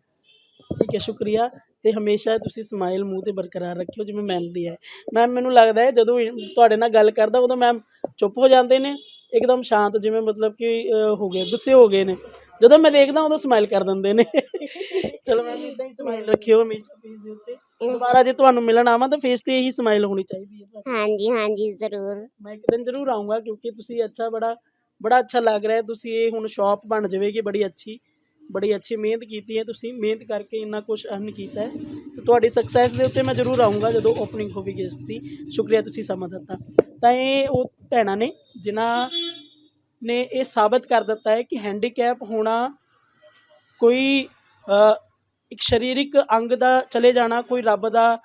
ਠੀਕ ਹੈ, ਸ਼ੁਕਰੀਆ। ਤੇ ਹਮੇਸ਼ਾ ਤੁਸੀਂ ਸਮਾਈਲ ਮੂੰਹ ਤੇ ਬਰਕਰਾਰ ਰੱਖਿਓ ਜਿਵੇਂ ਮੈਮ ਦੀ ਹੈ। ਮੈਮ ਮੈਨੂੰ ਲੱਗਦਾ ਹੈ ਜਦੋਂ ਤੁਹਾਡੇ ਨਾਲ ਗੱਲ ਕਰਦਾ ਉਦੋਂ ਮੈਮ ਚੁੱਪ ਹੋ ਜਾਂਦੇ ਨੇ ਇੱਕਦਮ ਸ਼ਾਂਤ ਜਿਵੇਂ ਮਤਲਬ ਕਿ ਅਹ, ਹੋ ਗਏ ਗੁੱਸੇ ਹੋ ਗਏ ਨੇ। ਜਦੋਂ ਮੈਂ ਦੇਖਦਾ ਉਦੋਂ ਸਮਾਈਲ ਕਰ ਦਿੰਦੇ ਨੇ। [LAUGHS] ਚਲੋ ਮੈਮ ਇਦਾਂ ਹੀ ਸਮਾਈਲ ਰੱਖਿਓ ਹਮੇਸ਼ਾ ਫੇਸ ਦੇ ਉੱਤੇ। ਦੁਬਾਰਾ ਜੇ ਤੁਹਾਨੂੰ ਮਿਲਣ ਆਵਾਂ ਤਾਂ ਫੇਸ ਤੇ ਇਹੀ ਸਮਾਈਲ ਹੋਣੀ ਚਾਹੀਦੀ ਹੈ ਤੁਹਾਡੀ। ਹਾਂਜੀ ਹਾਂਜੀ ਜ਼ਰੂਰ। ਮੈਂ ਇੱਕ ਦਿਨ ਜ਼ਰੂਰ ਆਉਂਗਾ ਕਿਉਂਕਿ ਤੁਸੀਂ ਅੱਛਾ ਬੜਾ ਬੜਾ ਅੱਛਾ ਲੱਗ ਰਿਹਾ ਹੈ। ਤੁਸੀਂ ਇਹ ਹੁਣ ਸ਼ਾਪ ਬਣ ਜਾਵੇਗੀ ਬੜੀ ਅੱਛੀ। ਬੜੀ ਅੱਛੀ ਮਿਹਨਤ ਕੀਤੀ ਹੈ, ਤੁਸੀਂ ਮਿਹਨਤ ਕਰਕੇ ਇੰਨਾ ਕੁਝ ਅਰਨ ਕੀਤਾ ਹੈ। ਤੇ ਤੁਹਾਡੀ ਸਕਸੈਸ ਦੇ ਉੱਤੇ ਮੈਂ ਜ਼ਰੂਰ ਆਉਂਗਾ ਜਦੋਂ ਓਪਨਿੰਗ ਹੋਵੇਗੀ ਇਸ ਦੀ। ਸ਼ੁਕਰੀਆ ਤੁਸੀਂ ਸਮਾਂ ਦਿੱਤਾ। ਤਾਂ ਇਹ ਉਹ ਭੈਣਾਂ ਨੇ, ਜਿਨ੍ਹਾਂ ਨੇ ਇਹ ਸਾਬਤ ਕਰ ਦਿੱਤਾ ਹੈ ਕਿ ਹੈਂਡੀਕੈਪ ਹੋਣਾ ਕੋਈ ਇੱਕ ਸਰੀਰਿਕ ਅੰਗ ਦਾ ਚਲੇ ਜਾਣਾ, ਕੋਈ ਰੱਬ ਦਾ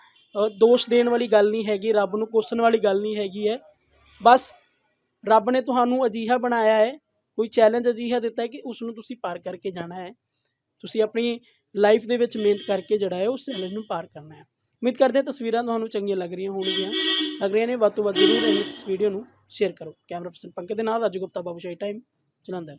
ਦੋਸ਼ ਦੇਣ ਵਾਲੀ ਗੱਲ ਨਹੀਂ ਹੈਗੀ, ਰੱਬ ਨੂੰ ਕੋਸਣ ਵਾਲੀ ਗੱਲ ਨਹੀਂ ਹੈਗੀ ਹੈ। ਬਸ ਰੱਬ ਨੇ ਤੁਹਾਨੂੰ ਅਜੀਹਾ ਬਣਾਇਆ ਹੈ। ਕੋਈ ਚੈਲੰਜ ਅਜਿਹਾ ਦਿੱਤਾ ਹੈ ਕਿ ਉਸ ਨੂੰ ਤੁਸੀਂ ਪਾਰ ਕਰਕੇ ਜਾਣਾ ਹੈ। ਤੁਸੀਂ ਆਪਣੀ ਲਾਈਫ ਦੇ ਵਿੱਚ ਮਿਹਨਤ ਕਰਕੇ ਜਿਹੜਾ ਹੈ, ਉਸ ਚੈਲੰਜ ਨੂੰ ਪਾਰ ਕਰਨਾ ਹੈ। ਉਮੀਦ ਕਰਦੇ ਹਾਂ ਤਸਵੀਰਾਂ ਤੁਹਾਨੂੰ ਚੰਗੀਆਂ ਲੱਗ ਰਹੀਆਂ ਹੋਣਗੀਆਂ। ਲੱਗ ਰਹੀਆਂ ਨੇ ਵੱਧ ਤੋਂ ਵੱਧ ਜ਼ਰੂਰ ਇਸ ਵੀਡੀਓ ਨੂੰ ਸ਼ੇਅਰ ਕਰੋ। ਕੈਮਰਾ ਪਰਸਨ ਪੰਕਜ ਦੇ ਨਾਲ, ਰਾਜੂ ਗੁਪਤਾ, ਬਾਬੂ ਸ਼ਾਹੀ ਟਾਈਮ ਜਲੰਧਰ।